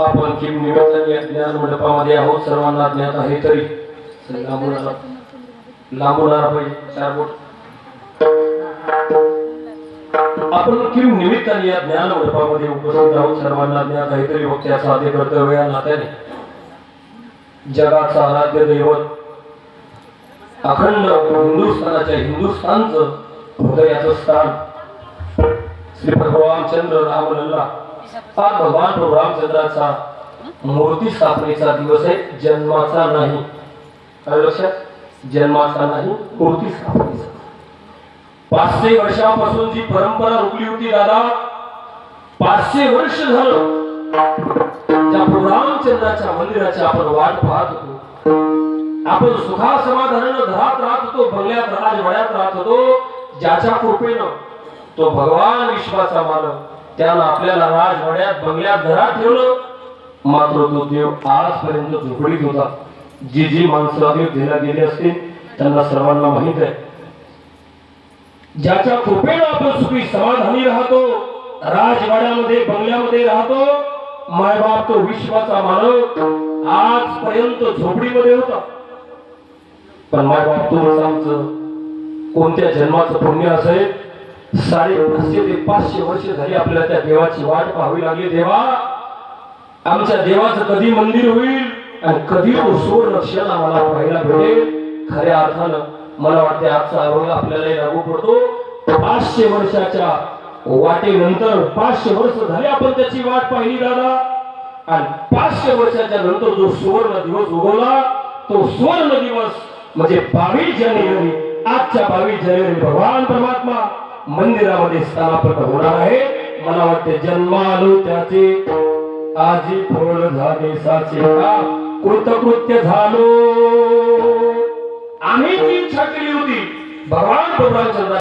आपण किम निमित्ताने ज्ञान मंडपामध्ये आहोत. सर्वांना ज्ञात आहे तरी. लांबून आला. लांबून आला पाहिजे. चार बोट. आपण किम निमित्ताने या ज्ञान मंडपामध्ये उपस्थित आहोत. सर्वांना ज्ञात आहे तरी मग त्या साधे कर्तव्य या नात्याने. जगाचा आराध्य दैवत. अखंड हिंदुस्थानाच्या हिंदुस्थानचं हृदयाचं स्थान. श्री भगवानचंद्र रामलल्ला हा भगवान प्रभू रामचंद्राचा मूर्ती स्थापनेचा दिवस आहे जन्माचा नाही. लक्षात जन्माचा नाही मूर्ती स्थापनेचा. पाचशे वर्षापासून जी परंपरा रुकली होती दादा पाचशे वर्ष झालं. त्या प्रभू रामचंद्राच्या मंदिराची आपण वाट पाहत होतो. आपण सुखा समाधानानं घरात राहत होतो बंगल्यात राजवाड्यात राहत होतो ज्याच्या कृपेनं तो भगवान विश्वाचा मालक त्यानं आपल्याला राजवाड्यात बंगल्यात घरात ठेवलं. मात्र तो देव आजपर्यंत झोपडीत होता. जी जी माणसं देव दिला गेली असतील त्यांना सर्वांना माहीत आहे. ज्याच्या कृपेनं आपण सुखी समाधानी राहतो राजवाड्यामध्ये बंगल्यामध्ये राहतो मायबाप तो विश्वाचा मानव आजपर्यंत झोपडीमध्ये होता. पण मायबाप तो आमचं कोणत्या जन्माचं पुण्य असेल साडे ते पाचशे वर्ष झाली आपल्याला त्या देवाची वाट पाहावी लागली. देवा आमच्या देवाचं कधी मंदिर होईल आणि कधी तो सुवर्ण आम्हाला पाहायला भेटेल? खऱ्या अर्थानं मला वाटते आजचा अभंग आपल्याला लागू पडतो. पाचशे वर्षाच्या वाटेनंतर पाचशे वर्ष झाले आपण त्याची वाट पाहिली दादा. आणि पाचशे वर्षाच्या नंतर जो सुवर्ण दिवस उगवला तो सुवर्ण दिवस म्हणजे बावीस जानेवारी आजच्या बावीस जानेवारी भगवान परमात्मा मंदिरामध्ये स्थानापन्न होणार आहे. मला वाटते जन्मालो त्याचे आजी फळ झाले साचे. कृतकृत्य झालो. आम्ही जी इच्छा केली होती. भगवान प्रभू